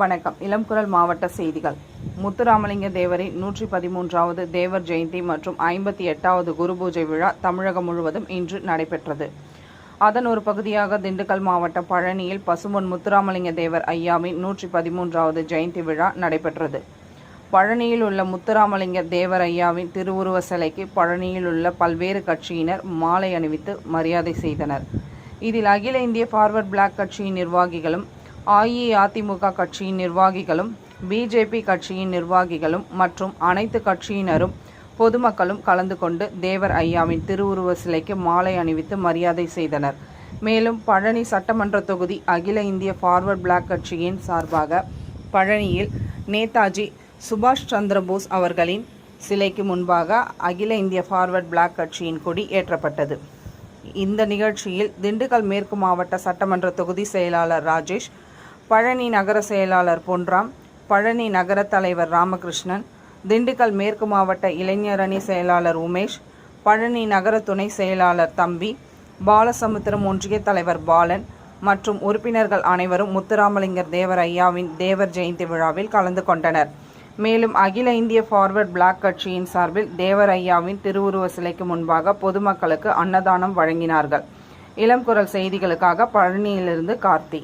வணக்கம். இளம்குரல் மாவட்ட செய்திகள். முத்துராமலிங்க தேவரின் நூற்றி பதிமூன்றாவது தேவர் ஜெயந்தி மற்றும் ஐம்பத்தி எட்டாவது குரு பூஜை விழா தமிழகம் முழுவதும் இன்று நடைபெற்றது. அதன் ஒரு பகுதியாக திண்டுக்கல் மாவட்டம் பழனியில் பசுமொன் முத்துராமலிங்க தேவர் ஐயாவின் நூற்றி பதிமூன்றாவது ஜெயந்தி விழா நடைபெற்றது. பழனியில் உள்ள முத்துராமலிங்க தேவர் ஐயாவின் திருவுருவ சிலைக்கு பழனியில் உள்ள பல்வேறு கட்சியினர் மாலை அணிவித்து மரியாதை செய்தனர். இதில் அகில இந்திய ஃபார்வர்ட் பிளாக் கட்சியின் நிர்வாகிகளும் அஇஅதிமுக கட்சியின் நிர்வாகிகளும் பிஜேபி கட்சியின் நிர்வாகிகளும் மற்றும் அனைத்து கட்சியினரும் பொதுமக்களும் கலந்து கொண்டு தேவர் ஐயாவின் திருவுருவ சிலைக்கு மாலை அணிவித்து மரியாதை செய்தனர். மேலும் பழனி சட்டமன்ற தொகுதி அகில இந்திய ஃபார்வர்ட் பிளாக் கட்சியின் சார்பாக பழனியில் நேதாஜி சுபாஷ் சந்திரபோஸ் அவர்களின் சிலைக்கு முன்பாக அகில இந்திய ஃபார்வர்ட் பிளாக் கட்சியின் கொடி ஏற்றப்பட்டது. இந்த நிகழ்ச்சியில் திண்டுக்கல் மேற்கு மாவட்ட சட்டமன்ற தொகுதி செயலாளர் ராஜேஷ் பழனி நகர செயலாளர் பொன்ராம் பழனி நகர தலைவர் ராமகிருஷ்ணன் திண்டுக்கல் மேற்கு மாவட்ட இளைஞரணி செயலாளர் உமேஷ் பழனி நகர துணை செயலாளர் தம்பி பாலசமுத்திரம் ஒன்றிய தலைவர் பாலன் மற்றும் உறுப்பினர்கள் அனைவரும் முத்துராமலிங்கர் தேவர் ஐயாவின் தேவர் ஜெயந்தி விழாவில் கலந்து கொண்டனர். மேலும் அகில இந்திய ஃபார்வர்ட் பிளாக் கட்சியின் சார்பில் தேவர் ஐயாவின் திருவுருவ சிலைக்கு முன்பாக பொதுமக்களுக்கு அன்னதானம் வழங்கினார்கள். இளம் குரல் செய்திகளுக்காக பழனியிலிருந்து கார்த்தி.